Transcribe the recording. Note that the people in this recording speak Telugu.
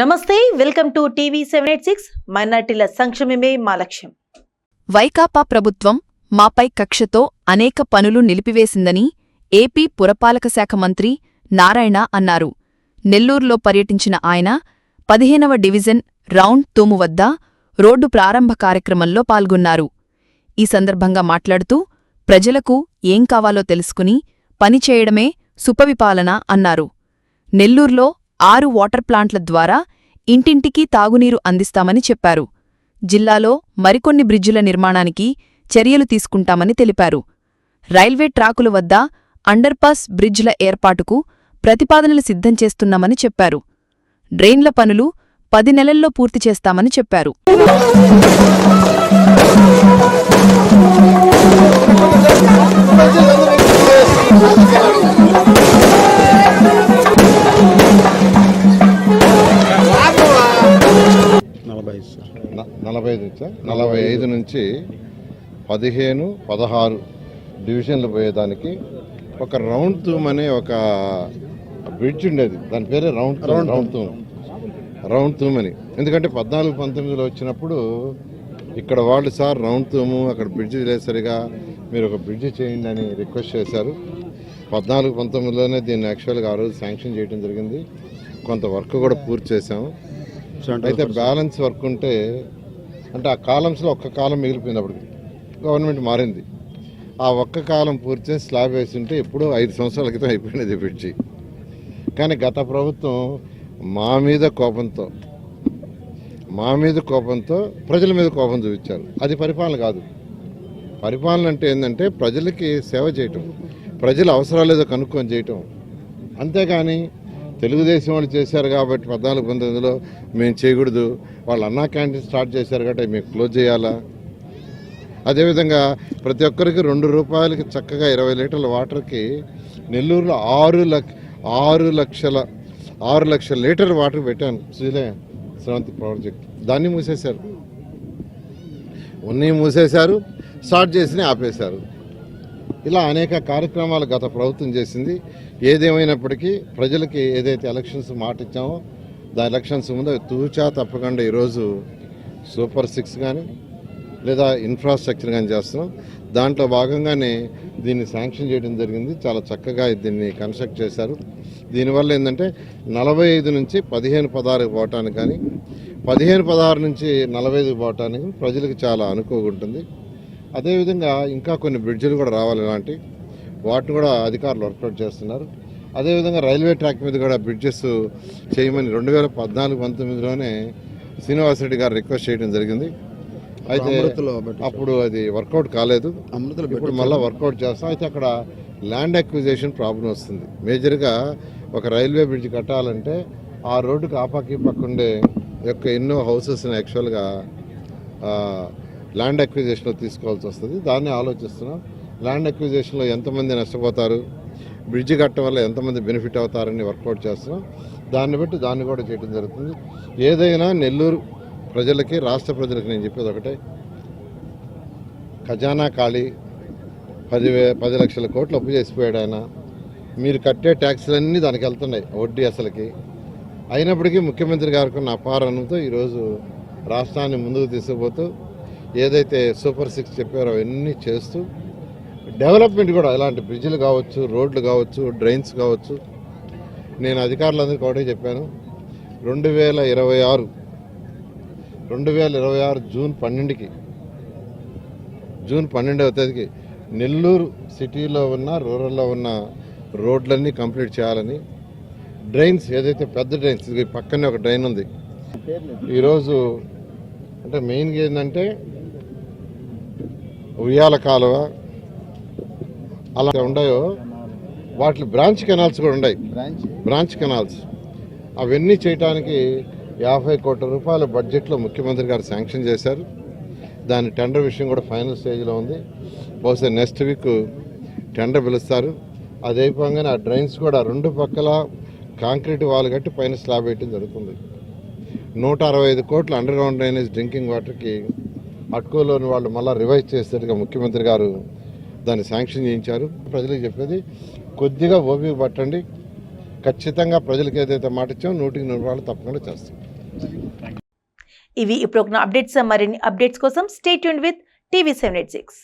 నమస్తే welcome to TV seven eight six. మైనార్టీల సంక్షేమమే మా లక్ష్యం. వైకాపా ప్రభుత్వం మాపై కక్షతో అనేక పనులు నిలిపివేసిందని ఏపీ పురపాలక శాఖ మంత్రి నారాయణ అన్నారు. నెల్లూరులో పర్యటించిన ఆయన పదిహేనవ డివిజన్ రౌండ్ తూము వద్ద రోడ్డు ప్రారంభ కార్యక్రమంలో పాల్గొన్నారు. ఈ సందర్భంగా మాట్లాడుతూ ప్రజలకు ఏం కావాలో తెలుసుకుని పనిచేయడమే సుపవిపాలన అన్నారు. నెల్లూరులో ఆరు వాటర్ ప్లాంట్ల ద్వారా ఇంటింటికీ తాగునీరు అందిస్తామని చెప్పారు. జిల్లాలో మరికొన్ని బ్రిడ్జుల నిర్మాణానికి చర్యలు తీసుకుంటామని తెలిపారు. రైల్వే ట్రాకుల వద్ద అండర్పాస్ బ్రిడ్జ్ల ఏర్పాటుకు ప్రతిపాదనలు సిద్ధం చేస్తున్నామని చెప్పారు. డ్రైన్ల పనులు పది నెలల్లో పూర్తి చేస్తామని చెప్పారు. నలభై నలభై ఐదు నుంచా నలభై ఐదు నుంచి పదిహేను పదహారు డివిజన్లు పోయేదానికి ఒక రౌండ్ తూమ్ అనే ఒక బ్రిడ్జ్ ఉండేది. దాని పేరే రౌండ్ తూమ్ రౌండ్ తూమ్. రౌండ్ తూమ్ అని. ఎందుకంటే పద్నాలుగు పంతొమ్మిదిలో వచ్చినప్పుడు ఇక్కడ వాళ్ళు సార్ రౌండ్ తూము అక్కడ బ్రిడ్జ్ లేదు సరిగా మీరు ఒక బ్రిడ్జ్ చేయండి అని రిక్వెస్ట్ చేశారు. పద్నాలుగు పంతొమ్మిదిలోనే దీన్ని యాక్చువల్గా ఆ రోజు శాంక్షన్ చేయడం జరిగింది. కొంత వర్క్ కూడా పూర్తి చేశాము అయితే బ్యాలెన్స్ వర్క్ ఉంటే అంటే ఆ కాలమ్స్లో ఒక్క కాలం మిగిలిపోయింది అప్పటికి గవర్నమెంట్ మారింది. ఆ ఒక్క కాలం పూర్తి స్లాబ్ వేసి ఉంటే ఎప్పుడో ఐదు సంవత్సరాల క్రితం అయిపోయినది బ్రిడ్జి. కానీ గత ప్రభుత్వం మా మీద కోపంతో మా మీద కోపంతో ప్రజల మీద కోపం చూపించారు. అది పరిపాలన కాదు. పరిపాలన అంటే ఏంటంటే ప్రజలకి సేవ చేయటం ప్రజల అవసరాలు ఏదో కనుక్కొని చేయటం. అంతేగాని తెలుగుదేశం వాళ్ళు చేశారు కాబట్టి పద్నాలుగు పంతొమ్మిదిలో మేము చేయకూడదు. వాళ్ళు అన్నా క్యాంటీన్ స్టార్ట్ చేశారు కాబట్టి మేము క్లోజ్ చేయాలా? అదేవిధంగా ప్రతి ఒక్కరికి రెండు రూపాయలకి చక్కగా ఇరవై లీటర్ల వాటర్కి నెల్లూరులో ఆరు లక్ష ఆరు లక్షల ఆరు లక్షల లీటర్ వాటర్ పెట్టాను. శ్రీలే శ్రవంతి ప్రాజెక్ట్. దాన్ని మూసేశారు. ఉన్నీ మూసేశారు. స్టార్ట్ చేసి ఆపేశారు. ఇలా అనేక కార్యక్రమాలు గత ప్రభుత్వం చేసింది. ఏదేమైనప్పటికీ ప్రజలకి ఏదైతే ఎలక్షన్స్ మాట ఇచ్చామో దా ఎలక్షన్స్ ముందు అవి తూచా తప్పకుండా ఈరోజు సూపర్ సిక్స్ కానీ లేదా ఇన్ఫ్రాస్ట్రక్చర్ కానీ చేస్తున్నాం. దాంట్లో భాగంగానే దీన్ని శాంక్షన్ చేయడం జరిగింది. చాలా చక్కగా దీన్ని కన్స్ట్రక్ట్ చేశారు. దీనివల్ల ఏంటంటే నలభై ఐదు నుంచి పదిహేను పదహారు పోవటానికి కానీ పదిహేను పదహారు నుంచి నలభై ఐదు పోవటానికి ప్రజలకు చాలా అనుకోగుంటుంది ఉంటుంది. అదేవిధంగా ఇంకా కొన్ని బ్రిడ్జ్లు కూడా రావాలి ఇలాంటి. వాటిని కూడా అధికారులు వర్కౌట్ చేస్తున్నారు. అదేవిధంగా రైల్వే ట్రాక్ మీద కూడా బ్రిడ్జెస్ చేయమని రెండు వేల పద్నాలుగు పంతొమ్మిదిలోనే శ్రీనివాసరెడ్డి గారు రిక్వెస్ట్ చేయడం జరిగింది. అయితే. అప్పుడు అది వర్కౌట్ కాలేదు. అమృతలో ఇప్పుడు మళ్ళీ వర్కౌట్ చేస్తాం. అయితే అక్కడ ల్యాండ్ అక్విజిషన్ ప్రాబ్లం వస్తుంది. మేజర్గా ఒక రైల్వే బ్రిడ్జ్ కట్టాలంటే ఆ రోడ్డుకి ఆపాకి పక్క ఉండే యొక్క ఎన్నో హౌసెస్ని యాక్చువల్గా ల్యాండ్ అక్విజిషన్లో తీసుకోవాల్సి వస్తుంది. దాన్ని ఆలోచిస్తున్నాం. ల్యాండ్ అక్విజేషన్లో ఎంతమంది నష్టపోతారు? బ్రిడ్జ్ కట్టడం వల్ల ఎంతమంది బెనిఫిట్ అవుతారని వర్కౌట్ చేస్తున్నాం. దాన్ని బట్టి దాన్ని కూడా చేయడం జరుగుతుంది. ఏదైనా నెల్లూరు ప్రజలకి రాష్ట్ర ప్రజలకి నేను చెప్పేది ఒకటే. ఖజానా ఖాళీ. పదివే పది లక్షల కోట్లు అప్పు చేసిపోయాడు ఆయన. మీరు కట్టే ట్యాక్సులన్నీ దానికి వెళ్తున్నాయి వడ్డీ అసలుకి. అయినప్పటికీ ముఖ్యమంత్రి గారికి ఉన్న అపారణంతో ఈరోజు రాష్ట్రాన్ని ముందుకు తీసుకుపోతూ ఏదైతే సూపర్ సిక్స్ చెప్పారో అవన్నీ చేస్తూ డెవలప్మెంట్ కూడా ఇలాంటి బ్రిడ్జిలు కావచ్చు రోడ్లు కావచ్చు డ్రైన్స్ కావచ్చు. నేను అధికారులందరికీ ఒకటే చెప్పాను. రెండు వేల ఇరవై ఆరు రెండు వేల ఇరవై ఆరు జూన్ పన్నెండుకి జూన్ పన్నెండవ తేదీకి నెల్లూరు సిటీలో ఉన్న రూరల్లో ఉన్న రోడ్లన్నీ కంప్లీట్ చేయాలని. డ్రైన్స్ ఏదైతే పెద్ద డ్రైన్స్ పక్కనే ఒక డ్రైన్ ఉంది. ఈరోజు అంటే మెయిన్గా ఏంటంటే ఉయ్యాల కాలువ అలా ఉన్నాయో వాటి బ్రాంచ్ కెనాల్స్ కూడా ఉన్నాయి. బ్రాంచ్? కెనాల్స్. అవన్నీ చేయడానికి యాభై కోట్ల రూపాయల బడ్జెట్లో ముఖ్యమంత్రి గారు శాంక్షన్ చేశారు. దాని టెండర్ విషయం కూడా ఫైనల్ స్టేజ్లో ఉంది. బహుశా నెక్స్ట్ వీక్ టెండర్ పిలుస్తారు. అది అయిపోగానే ఆ డ్రైన్స్ కూడా రెండు పక్కల కాంక్రీట్ వాల్ కట్టి పైన స్లాబ్ వేయటం జరుగుతుంది. నూట అరవై ఐదు కోట్ల అండర్ గ్రౌండ్ డ్రైనేజ్ డ్రింకింగ్ వాటర్కి అటుకోలోని వాళ్ళు మళ్ళీ రివైజ్ చేసేట్టుగా ముఖ్యమంత్రి గారు దాన్ని శాంక్షన్ చేయించారు. ప్రజలకు చెప్పేది కొద్దిగా ఓపిక పట్టండి. ఖచ్చితంగా ప్రజలకు ఏదైతే మాట ఇచ్చామో నూటికి నూరు వాళ్ళు తప్పకుండా చేస్తాం ఇవి ఇప్పుడు అప్డేట్స్ మరిన్ని అప్డేట్స్ కోసం state with TV seven eight six